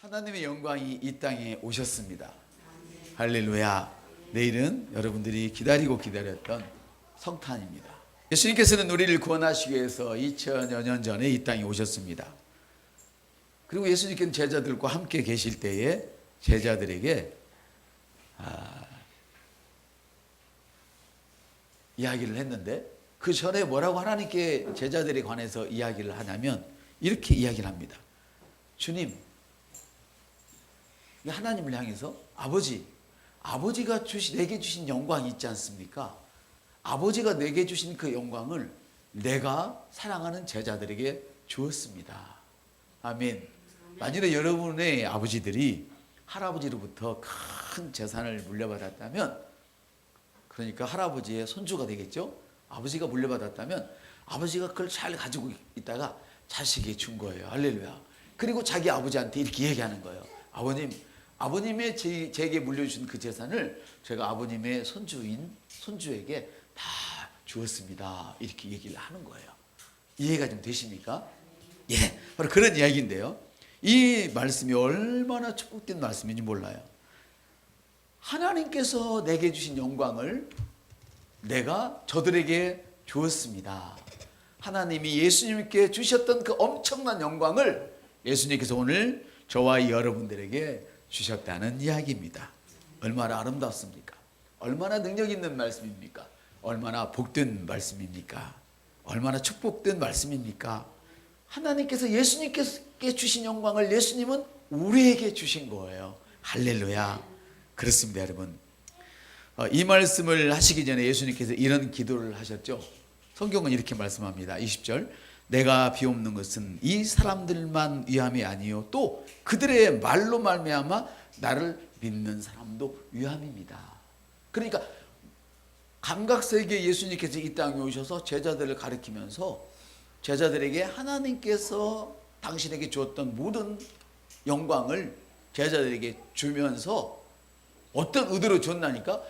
하나님의 영광이 이 땅에 오셨습니다. 할렐루야. 내일은 여러분들이 기다리고 기다렸던 성탄입니다. 예수님께서는 우리를 구원하시기 위해서 2000여 년 전에 이 땅에 오셨습니다. 그리고 예수님께는 제자들과 함께 계실 때에 제자들에게 아, 이야기를 했는데 그 전에 뭐라고 하나님께 제자들에 관해서 이야기를 하냐면 이렇게 이야기를 합니다. 주님, 하나님을 향해서 아버지, 아버지가 주시, 내게 주신 영광이 있지 않습니까? 아버지가 내게 주신 그 영광을 내가 사랑하는 제자들에게 주었습니다. 아멘. 만일에 여러분의 아버지들이 할아버지로부터 큰 재산을 물려받았다면, 그러니까 할아버지의 손주가 되겠죠? 아버지가 물려받았다면, 아버지가 그걸 잘 가지고 있다가 자식에게 준 거예요. 할렐루야. 그리고 자기 아버지한테 이렇게 얘기하는 거예요. 아버님, 아버님의 제, 제게 물려주신 그 재산을 제가 아버님의 손주인 손주에게 다 주었습니다. 이렇게 얘기를 하는 거예요. 이해가 좀 되십니까? 예, 바로 그런 이야기인데요. 이 말씀이 얼마나 축복된 말씀인지 몰라요. 하나님께서 내게 주신 영광을 내가 저들에게 주었습니다. 하나님이 예수님께 주셨던 그 엄청난 영광을 예수님께서 오늘 저와 여러분들에게 주셨다는 이야기입니다. 얼마나 아름답습니까? 얼마나 능력 있는 말씀입니까? 얼마나 복된 말씀입니까? 얼마나 축복된 말씀입니까? 하나님께서 예수님께 주신 영광을 예수님은 우리에게 주신 거예요. 할렐루야. 그렇습니다, 여러분. 어, 이 말씀을 하시기 전에 예수님께서 이런 기도를 하셨죠. 성경은 이렇게 말씀합니다. 20절. 내가 비옵는 것은 이 사람들만 위함이 아니요 또 그들의 말로 말미암아 나를 믿는 사람도 위함입니다. 그러니까 감각세계 예수님께서 이 땅에 오셔서 제자들을 가르치면서 제자들에게 하나님께서 당신에게 주었던 모든 영광을 제자들에게 주면서 어떤 의도로 줬나니까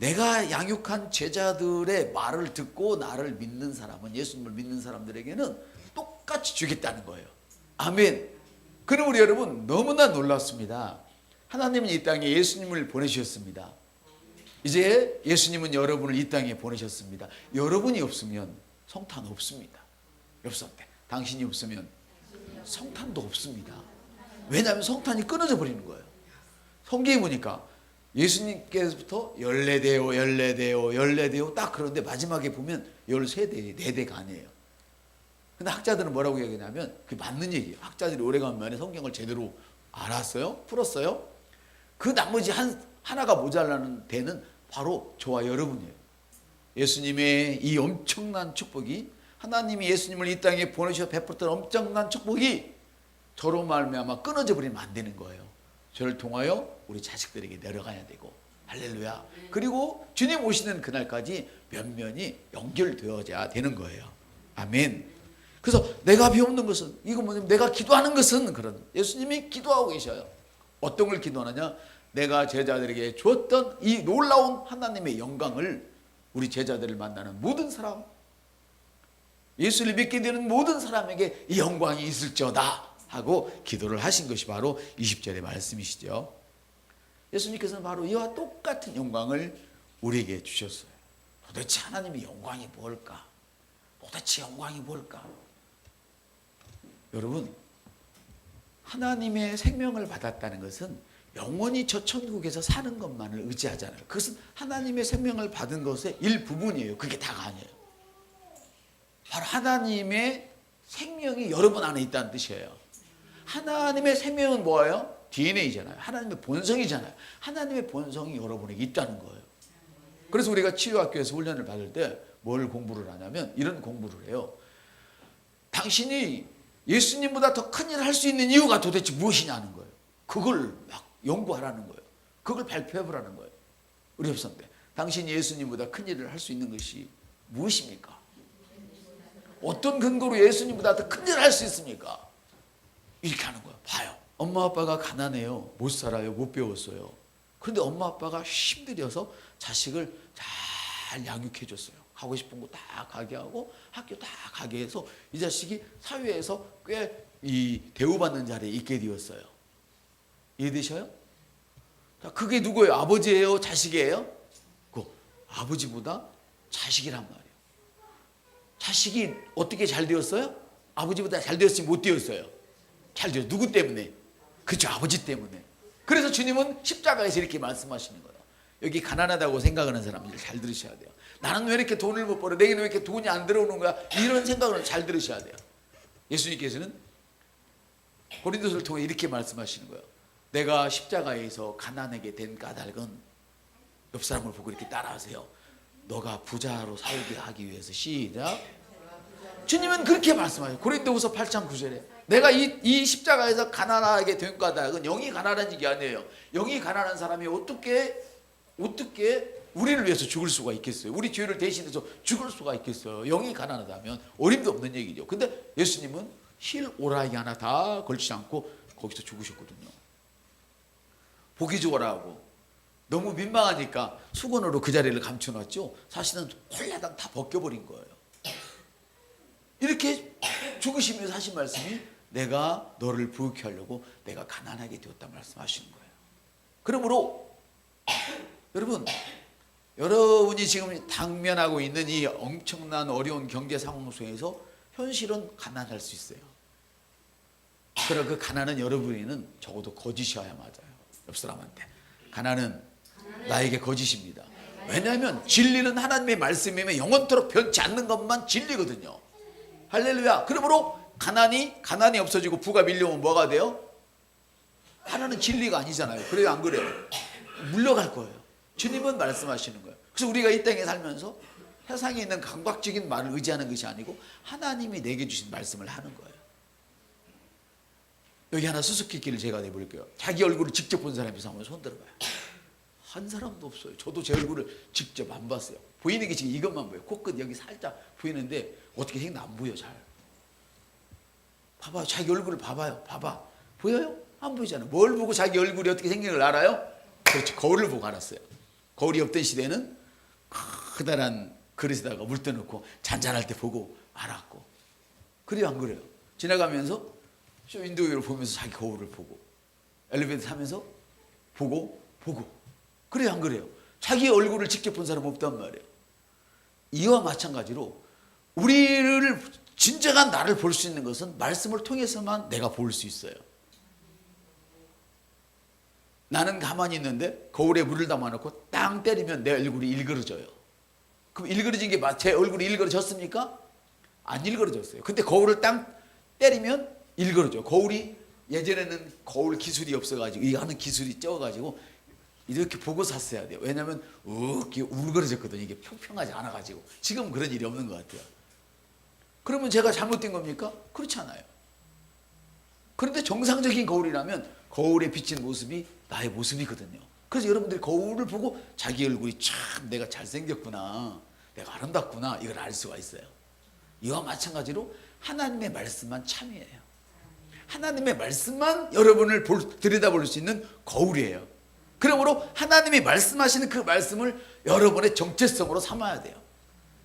내가 양육한 제자들의 말을 듣고 나를 믿는 사람은 예수님을 믿는 사람들에게는 똑같이 주겠다는 거예요. 아멘. 그럼 우리 여러분 너무나 놀랐습니다. 하나님은 이 땅에 예수님을 보내주셨습니다. 이제 예수님은 여러분을 이 땅에 보내셨습니다. 여러분이 없으면 성탄 없습니다. 없었대. 당신이 없으면 성탄도 없습니다. 왜냐하면 성탄이 끊어져 버리는 거예요. 성경에 보니까 예수님께서부터 열네대요, 열네대요, 열네대요 딱 그런데 마지막에 보면 열세대, 네 대가 아니에요. 근데 학자들은 뭐라고 얘기하냐면 그게 맞는 얘기예요. 학자들이 오래간만에 성경을 제대로 알았어요, 풀었어요. 그 나머지 한 하나가 모자라는 대는 바로 저와 여러분이에요. 예수님의 이 엄청난 축복이 하나님이 예수님을 이 땅에 보내셔 베풀었던 엄청난 축복이 저로 말미암아 끊어져 버리면 안 되는 거예요. 저를 통하여 우리 자식들에게 내려가야 되고 할렐루야. 그리고 주님 오시는 그날까지 면면이 연결되어져야 되는 거예요. 아멘. 그래서 내가 비옵는 것은 이거 뭐냐면 내가 기도하는 것은 그런 예수님이 기도하고 계셔요. 어떤 걸 기도하느냐? 내가 제자들에게 주었던 이 놀라운 하나님의 영광을 우리 제자들을 만나는 모든 사람 예수를 믿게 되는 모든 사람에게 이 영광이 있을지어다 하고 기도를 하신 것이 바로 20절의 말씀이시죠. 예수님께서는 바로 이와 똑같은 영광을 우리에게 주셨어요. 도대체 하나님의 영광이 뭘까? 도대체 영광이 뭘까? 여러분, 하나님의 생명을 받았다는 것은 영원히 저 천국에서 사는 것만을 의지하잖아요. 그것은 하나님의 생명을 받은 것의 일부분이에요. 그게 다가 아니에요. 바로 하나님의 생명이 여러분 안에 있다는 뜻이에요. 하나님의 생명은 뭐예요? DNA잖아요. 하나님의 본성이잖아요. 하나님의 본성이 여러분에게 있다는 거예요. 그래서 우리가 치유학교에서 훈련을 받을 때 뭘 공부를 하냐면 이런 공부를 해요. 당신이 예수님보다 더 큰 일을 할 수 있는 이유가 도대체 무엇이냐는 거예요. 그걸 막 연구하라는 거예요. 그걸 발표해보라는 거예요. 우리 협선때 당신이 예수님보다 큰 일을 할 수 있는 것이 무엇입니까? 어떤 근거로 예수님보다 더 큰 일을 할 수 있습니까? 이렇게 하는 거예요. 봐요. 엄마 아빠가 가난해요. 못 살아요. 못 배웠어요. 그런데 엄마 아빠가 힘들여서 자식을 잘 양육해 줬어요. 가고 싶은 거 다 가게 하고 학교 다 가게 해서 이 자식이 사회에서 꽤 이 대우받는 자리에 있게 되었어요. 이해되셔요? 자, 그게 누구예요? 아버지예요? 자식이에요? 그 아버지보다 자식이란 말이에요. 자식이 어떻게 잘 되었어요? 아버지보다 잘 되었지 못 되었어요. 잘 되었어요. 누구 때문에? 그죠 아버지 때문에. 그래서 주님은 십자가에서 이렇게 말씀하시는 거예요. 여기 가난하다고 생각하는 사람들 잘 들으셔야 돼요. 나는 왜 이렇게 돈을 못 벌어? 내게는 왜 이렇게 돈이 안 들어오는 거야? 이런 생각을 잘 들으셔야 돼요. 예수님께서는 고린도서를 통해 이렇게 말씀하시는 거예요. 내가 십자가에서 가난하게 된 까닭은 옆 사람을 보고 이렇게 따라하세요. 너가 부자로 살게 하기 위해서 시작. 주님은 그렇게 말씀하세요. 고린도후서 8장 9절에 내가 이, 이 십자가에서 가난하게 된 까닭은 영이 가난한 얘기 아니에요. 영이 가난한 사람이 어떻게 어떻게 우리를 위해서 죽을 수가 있겠어요? 우리 죄를 대신해서 죽을 수가 있겠어요? 영이 가난하다면 어림도 없는 얘기죠. 근데 예수님은 힐 오라이 하나 다 걸치지 않고 거기서 죽으셨거든요. 보기 좋아라고 너무 민망하니까 수건으로 그 자리를 감춰놨죠. 사실은 홀라당 다 벗겨버린 거예요. 이렇게 죽으시면서 하신 말씀이 내가 너를 부유케 하려고 내가 가난하게 되었다 말씀하시는 거예요. 그러므로 여러분 여러분이 지금 당면하고 있는 이 엄청난 어려운 경제 상황 속에서 현실은 가난할 수 있어요. 그러나 그 가난은 여러분이는 적어도 거짓이어야 맞아요. 옆 사람한테 가난은 나에게 거짓입니다. 왜냐하면 진리는 하나님의 말씀이면 영원토록 변치 않는 것만 진리거든요. 할렐루야. 그러므로 가난이 가난이 없어지고 부가 밀려오면 뭐가 돼요? 하나는 진리가 아니잖아요. 그래요, 안 그래요? 물러갈 거예요. 주님은 말씀하시는 거예요. 그래서 우리가 이 땅에 살면서 세상에 있는 감각적인 말을 의지하는 것이 아니고 하나님이 내게 주신 말씀을 하는 거예요. 여기 하나 수수께끼를 제가 내볼게요. 자기 얼굴을 직접 본 사람이 있으면 손 들어봐요. 한 사람도 없어요. 저도 제 얼굴을 직접 안 봤어요. 보이는 게 지금 이것만 보여요. 코끝 여기 살짝 보이는데 어떻게 생긴 안 보여 잘. 봐봐요. 자기 얼굴을 봐봐요. 봐봐. 보여요? 안 보이잖아요. 뭘 보고 자기 얼굴이 어떻게 생긴 걸 알아요? 그렇지. 거울을 보고 알았어요. 거울이 없던 시대는 커다란 그릇에다가 물 떠놓고 잔잔할 때 보고 알았고. 그래요 안 그래요? 지나가면서 쇼윈도우를 보면서 자기 거울을 보고 엘리베이터 타면서 보고 보고 그래요 안 그래요? 자기 얼굴을 직접 본 사람 없단 말이에요. 이와 마찬가지로 우리를 진정한 나를 볼 수 있는 것은 말씀을 통해서만 내가 볼 수 있어요. 나는 가만히 있는데 거울에 물을 담아놓고 땅 때리면 내 얼굴이 일그러져요. 그럼 일그러진 게 제 얼굴이 일그러졌습니까? 안 일그러졌어요. 근데 거울을 땅 때리면 일그러져. 거울이 예전에는 거울 기술이 없어가지고 이 하는 기술이 쪄가지고 이렇게 보고 샀어야 돼요. 왜냐하면 이렇게 울그러졌거든요. 이게 평평하지 않아가지고 지금 그런 일이 없는 것 같아요. 그러면 제가 잘못된 겁니까? 그렇지 않아요. 그런데 정상적인 거울이라면 거울에 비친 모습이 나의 모습이거든요. 그래서 여러분들이 거울을 보고 자기 얼굴이 참 내가 잘생겼구나, 내가 아름답구나 이걸 알 수가 있어요. 이와 마찬가지로 하나님의 말씀만 참이에요. 하나님의 말씀만 여러분을 볼, 들여다볼 수 있는 거울이에요. 그러므로 하나님이 말씀하시는 그 말씀을 여러분의 정체성으로 삼아야 돼요.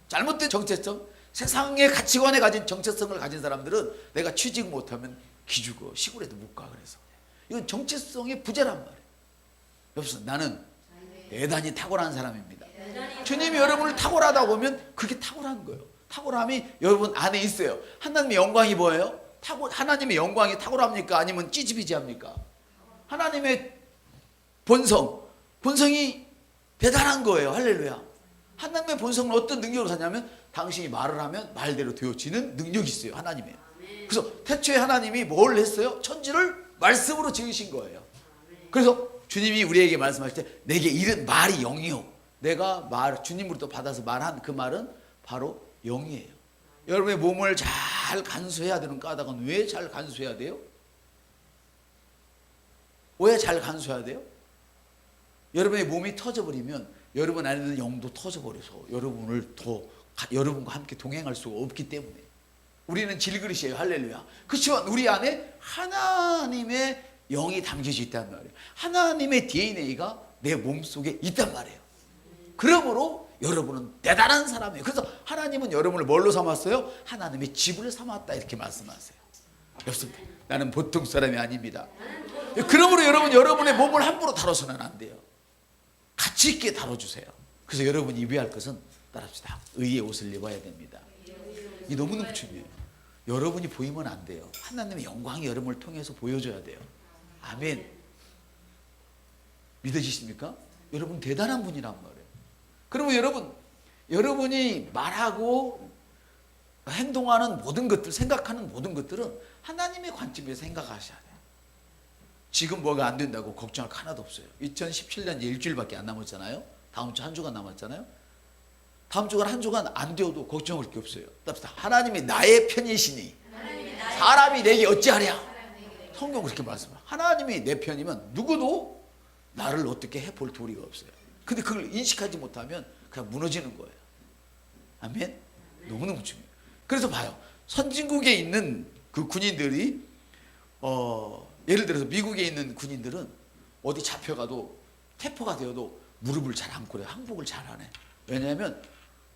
잘못된 정체성, 세상의 가치관에 가진 정체성을 가진 사람들은 내가 취직 못하면 기죽어 시골에도 못 가 그래서 이건 정체성의 부재란 말이에요. 여기서 나는 대단히 탁월한 사람입니다. 주님이 여러분을 탁월하다고 보면 그게 탁월한 거예요. 탁월함이 여러분 안에 있어요. 하나님의 영광이 뭐예요? 탁월 하나님의 영광이 탁월합니까? 아니면 찌지비지합니까? 하나님의 본성, 본성이 대단한 거예요. 할렐루야. 하나님의 본성은 어떤 능력으로 사냐면 당신이 말을 하면 말대로 되어지는 능력이 있어요. 하나님의. 그래서 태초에 하나님이 뭘 했어요? 천지를 말씀으로 지으신 거예요. 그래서 주님이 우리에게 말씀하실 때 내게 이른 말이 영이요. 내가 말 주님으로부터 받아서 말한 그 말은 바로 영이에요. 여러분의 몸을 잘 간수해야 되는 까닭은 왜 잘 간수해야 돼요? 왜 잘 간수해야 돼요? 여러분의 몸이 터져버리면 여러분 안에 있는 영도 터져버려서 여러분을 더 가- 여러분과 함께 동행할 수가 없기 때문에 우리는 질그릇이에요. 할렐루야. 그렇지만 우리 안에 하나님의 영이 담겨져 있단 말이에요. 하나님의 DNA가 내 몸속에 있단 말이에요. 그러므로 여러분은 대단한 사람이에요. 그래서 하나님은 여러분을 뭘로 삼았어요? 하나님의 집을 삼았다 이렇게 말씀하세요. 여러분 나는 보통 사람이 아닙니다. 그러므로 여러분 여러분의 몸을 함부로 다뤄서는 안 돼요. 가치 있게 다뤄주세요. 그래서 여러분이 입어야 할 것은 따라합시다. 의의 옷을 입어야 됩니다. 이 너무너무 중요해요. 여러분이 보이면 안 돼요. 하나님의 영광이 여러분을 통해서 보여줘야 돼요. 아멘. 믿어지십니까? 여러분 대단한 분이란 말이에요. 그러면 여러분, 여러분이 말하고 행동하는 모든 것들, 생각하는 모든 것들은 하나님의 관점에서 생각하셔야 돼요. 지금 뭐가 안 된다고 걱정할 거 하나도 없어요. 2017년 이제 일주일밖에 안 남았잖아요. 다음 주 한 주간 남았잖아요. 다음 주간 한 주간 안 되어도 걱정할 게 없어요. 답시다. 하나님이 나의 편이시니 사람이 내게 어찌하랴. 성경 그렇게 말씀해요. 하나님이 내 편이면 누구도 나를 어떻게 해볼 도리가 없어요. 근데 그걸 인식하지 못하면 그냥 무너지는 거예요. 아멘? 너무너무 중요해요. 그래서 봐요. 선진국에 있는 그 군인들이 어, 예를 들어서 미국에 있는 군인들은 어디 잡혀가도 태포가 되어도 무릎을 잘 안 꿇어요. 항복을 잘 안 해. 왜냐하면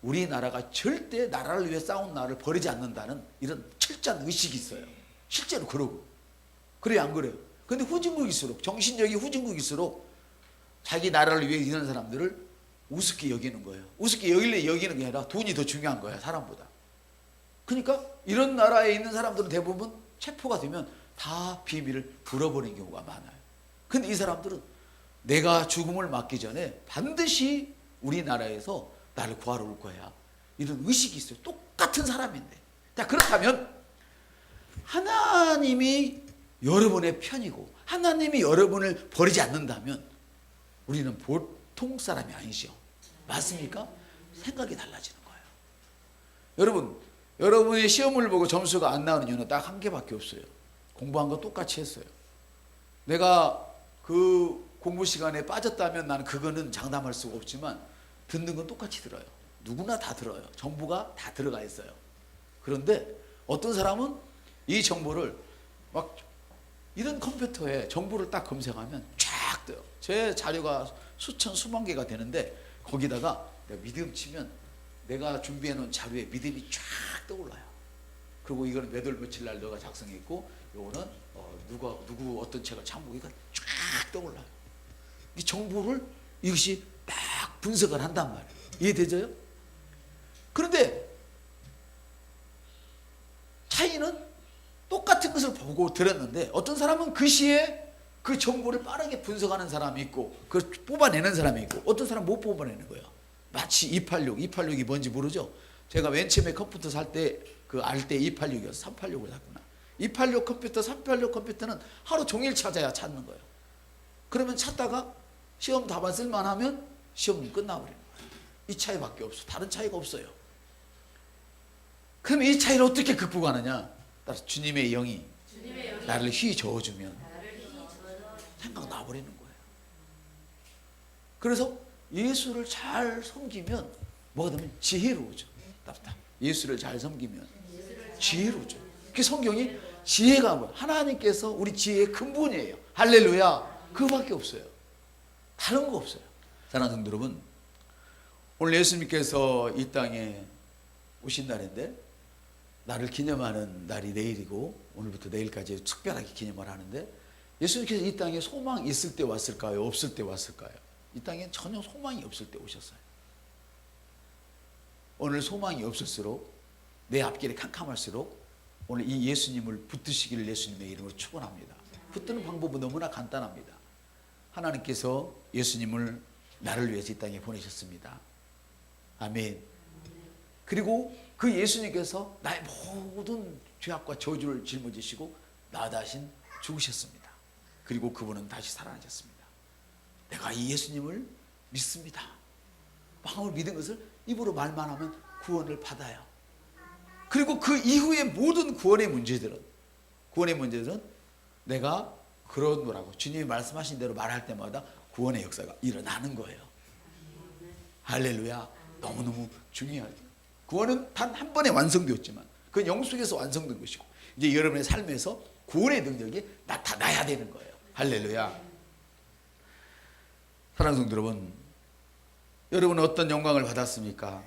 우리나라가 절대 나라를 위해 싸운 나를 버리지 않는다는 이런 철저한 의식이 있어요. 실제로 그러고. 그래요, 안 그래요? 근데 후진국일수록, 정신력이 후진국일수록 자기 나라를 위해 이런 사람들을 우습게 여기는 거예요. 우습게 여길래 여기는 게 아니라 돈이 더 중요한 거야, 사람보다. 그러니까 이런 나라에 있는 사람들은 대부분 체포가 되면 다 비밀을 불어버리는 경우가 많아요. 근데 이 사람들은 내가 죽음을 맞기 전에 반드시 우리나라에서 나를 구하러 올 거야. 이런 의식이 있어요. 똑같은 사람인데. 자, 그렇다면 하나님이 여러분의 편이고 하나님이 여러분을 버리지 않는다면 우리는 보통 사람이 아니죠. 맞습니까? 생각이 달라지는 거예요. 여러분, 여러분의 시험을 보고 점수가 안 나오는 이유는 딱 한 개밖에 없어요. 공부한 거 똑같이 했어요. 내가 그 공부 시간에 빠졌다면 나는 그거는 장담할 수가 없지만 듣는 건 똑같이 들어요. 누구나 다 들어요. 정보가 다 들어가 있어요. 그런데 어떤 사람은 이 정보를 막 이런 컴퓨터에 정보를 딱 검색하면 쫙 떠요. 제 자료가 수천 수만 개가 되는데 거기다가 믿음 치면 내가 준비해 놓은 자료에 믿음이 쫙 떠올라요. 그리고 이거는 몇월 며칠 날 너가 작성했고 요거는 어, 누가 누구 어떤 책을 참고기가 쫙 떠올라요. 이 정보를 이것이 딱 분석을 한단 말이에요. 이해되죠? 그런데 차이는 똑같은 것을 보고 들었는데 어떤 사람은 그 시에 그 정보를 빠르게 분석하는 사람이 있고 그걸 뽑아내는 사람이 있고 어떤 사람은 못 뽑아내는 거예요. 마치 286, 286이 뭔지 모르죠? 제가 맨 처음에 컴퓨터 살 때 그 알 때 286이었어. 386을 샀구나. 286 컴퓨터, 386 컴퓨터는 하루 종일 찾아야 찾는 거예요. 그러면 찾다가 시험 답안 쓸만 하면 시험은 끝나버리는 거예요. 이 차이밖에 없어. 다른 차이가 없어요. 그럼 이 차이를 어떻게 극복하느냐? 따라서 주님의 영이 나를 휘 저어주면 생각 나버리는 거예요. 그래서 예수를 잘 섬기면 뭐가 되면 지혜로우죠. 답답. 예수를 잘 섬기면 지혜로우죠. 그 성경이 지혜가 뭐야? 하나님께서 우리 지혜의 근본이에요. 할렐루야. 그거밖에 없어요. 다른 거 없어요. 사랑하는 여러분, 오늘 예수님께서 이 땅에 오신 날인데 나를 기념하는 날이 내일이고 오늘부터 내일까지 특별하게 기념을 하는데 예수님께서 이 땅에 소망이 있을 때 왔을까요? 없을 때 왔을까요? 이 땅에 전혀 소망이 없을 때 오셨어요. 오늘 소망이 없을수록 내 앞길이 캄캄할수록 오늘 이 예수님을 붙드시기를 예수님의 이름으로 축원합니다. 붙드는 방법은 너무나 간단합니다. 하나님께서 예수님을 나를 위해서 이 땅에 보내셨습니다. 아멘. 그리고 그 예수님께서 나의 모든 죄악과 저주를 짊어지시고 나 대신 죽으셨습니다. 그리고 그분은 다시 살아나셨습니다. 내가 이 예수님을 믿습니다. 마음을 믿은 것을 입으로 말만 하면 구원을 받아요. 그리고 그 이후의 모든 구원의 문제들은 구원의 문제들은 내가 그런 거라고 주님이 말씀하신 대로 말할 때마다 구원의 역사가 일어나는 거예요. 할렐루야. 너무너무 중요하죠. 구원은 단 한 번에 완성되었지만 그 영속에서 완성된 것이고 이제 여러분의 삶에서 구원의 능력이 나타나야 되는 거예요. 할렐루야. 사랑하는 성도 여러분, 여러분은 어떤 영광을 받았습니까?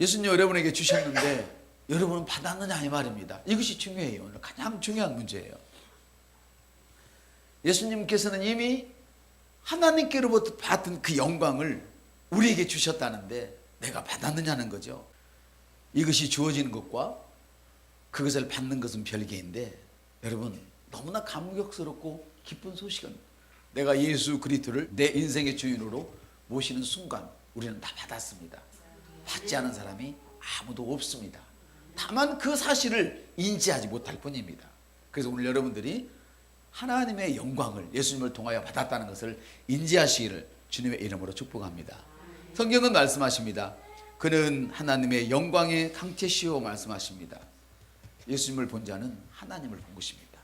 예수님 여러분에게 주셨는데 여러분은 받았느냐 이 말입니다. 이것이 중요해요. 오늘 가장 중요한 문제예요. 예수님께서는 이미 하나님께로부터 받은 그 영광을 우리에게 주셨다는데 내가 받았느냐는 거죠. 이것이 주어지는 것과 그것을 받는 것은 별개인데 여러분 너무나 감격스럽고 기쁜 소식은 내가 예수 그리스도를 내 인생의 주인으로 모시는 순간 우리는 다 받았습니다. 받지 않은 사람이 아무도 없습니다. 다만 그 사실을 인지하지 못할 뿐입니다. 그래서 오늘 여러분들이 하나님의 영광을 예수님을 통하여 받았다는 것을 인지하시기를 주님의 이름으로 축복합니다. 성경은 말씀하십니다. 그는 하나님의 영광의 강체시오 말씀하십니다. 예수님을 본 자는 하나님을 본 것입니다.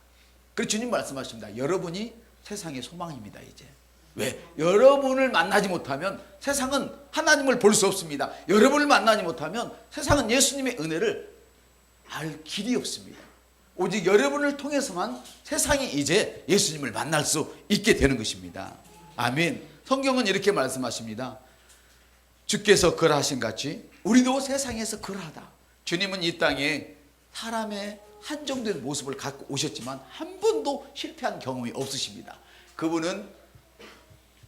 그리고 주님 말씀하십니다. 여러분이 세상의 소망입니다, 이제. 왜? 여러분을 만나지 못하면 세상은 하나님을 볼 수 없습니다. 여러분을 만나지 못하면 세상은 예수님의 은혜를 알 길이 없습니다. 오직 여러분을 통해서만 세상이 이제 예수님을 만날 수 있게 되는 것입니다. 아멘. 성경은 이렇게 말씀하십니다. 주께서 그러하신 같이 우리도 세상에서 그러하다. 주님은 이 땅에 사람의 한정된 모습을 갖고 오셨지만 한 번도 실패한 경험이 없으십니다. 그분은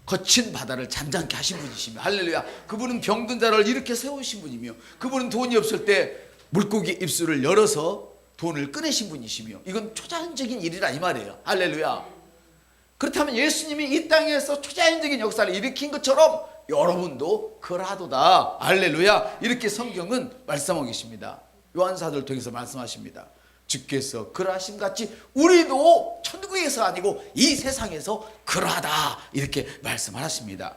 거친 바다를 잠잠케 하신 분이시며 할렐루야. 그분은 병든 자를 이렇게 세우신 분이며 그분은 돈이 없을 때 물고기 입술을 열어서 돈을 꺼내신 분이시며 이건 초자연적인 일이라 이 말이에요. 할렐루야. 그렇다면 예수님이 이 땅에서 초자연적인 역사를 일으킨 것처럼 여러분도 그러하도다. 할렐루야. 이렇게 성경은 말씀하고 계십니다. 요한사도를 통해서 말씀하십니다. 주께서 그러하심 같이 우리도 천국에서 아니고 이 세상에서 그러하다. 이렇게 말씀하십니다.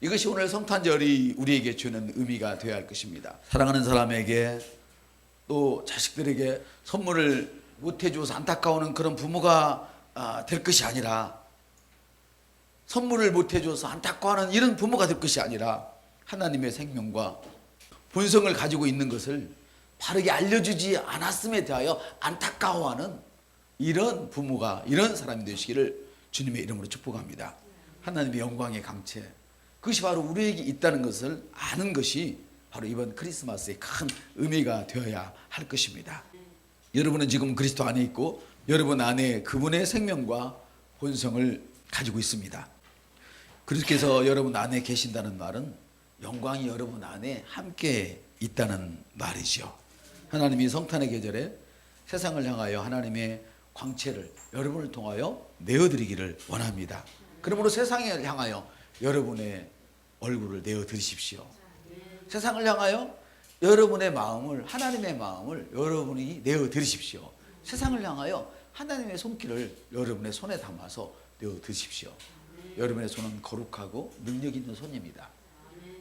이것이 오늘 성탄절이 우리에게 주는 의미가 되어야 할 것입니다. 사랑하는 사람에게 또 자식들에게 선물을 못 해 줘서 안타까워하는 그런 부모가 아, 될 것이 아니라 선물을 못 해 줘서 안타까워하는 이런 부모가 될 것이 아니라 하나님의 생명과 본성을 가지고 있는 것을 바르게 알려주지 않았음에 대하여 안타까워하는 이런 부모가 이런 사람이 되시기를 주님의 이름으로 축복합니다. 하나님의 영광의 강체 그것이 바로 우리에게 있다는 것을 아는 것이 바로 이번 크리스마스의 큰 의미가 되어야 할 것입니다. 여러분은 지금 그리스도 안에 있고 여러분 안에 그분의 생명과 본성을 가지고 있습니다. 그리스도께서 여러분 안에 계신다는 말은 영광이 여러분 안에 함께 있다는 말이죠. 하나님이 성탄의 계절에 세상을 향하여 하나님의 광채를 여러분을 통하여 내어드리기를 원합니다. 그러므로 세상을 향하여 여러분의 얼굴을 내어드리십시오. 세상을 향하여 여러분의 마음을 하나님의 마음을 여러분이 내어드리십시오. 세상을 향하여 하나님의 손길을 여러분의 손에 담아서 내어드리십시오. 여러분의 손은 거룩하고 능력 있는 손입니다.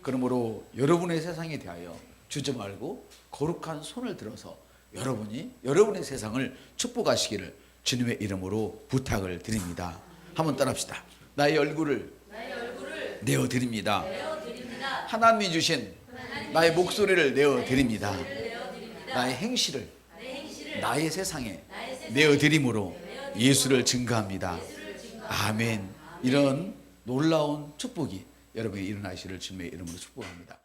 그러므로 여러분의 세상에 대하여 주저 말고 거룩한 손을 들어서 여러분이 여러분의 세상을 축복하시기를 주님의 이름으로 부탁을 드립니다. 한번 따라합시다. 나의 얼굴을, 내어 드립니다. 하나님이 주신 나의 목소리를 내어 드립니다. 나의 행실을 나의 세상에 내어 드림으로 예수를 증거합니다. 아멘. 이런 놀라운 축복이 여러분이 일어나시를 주님의 이름으로 축복합니다.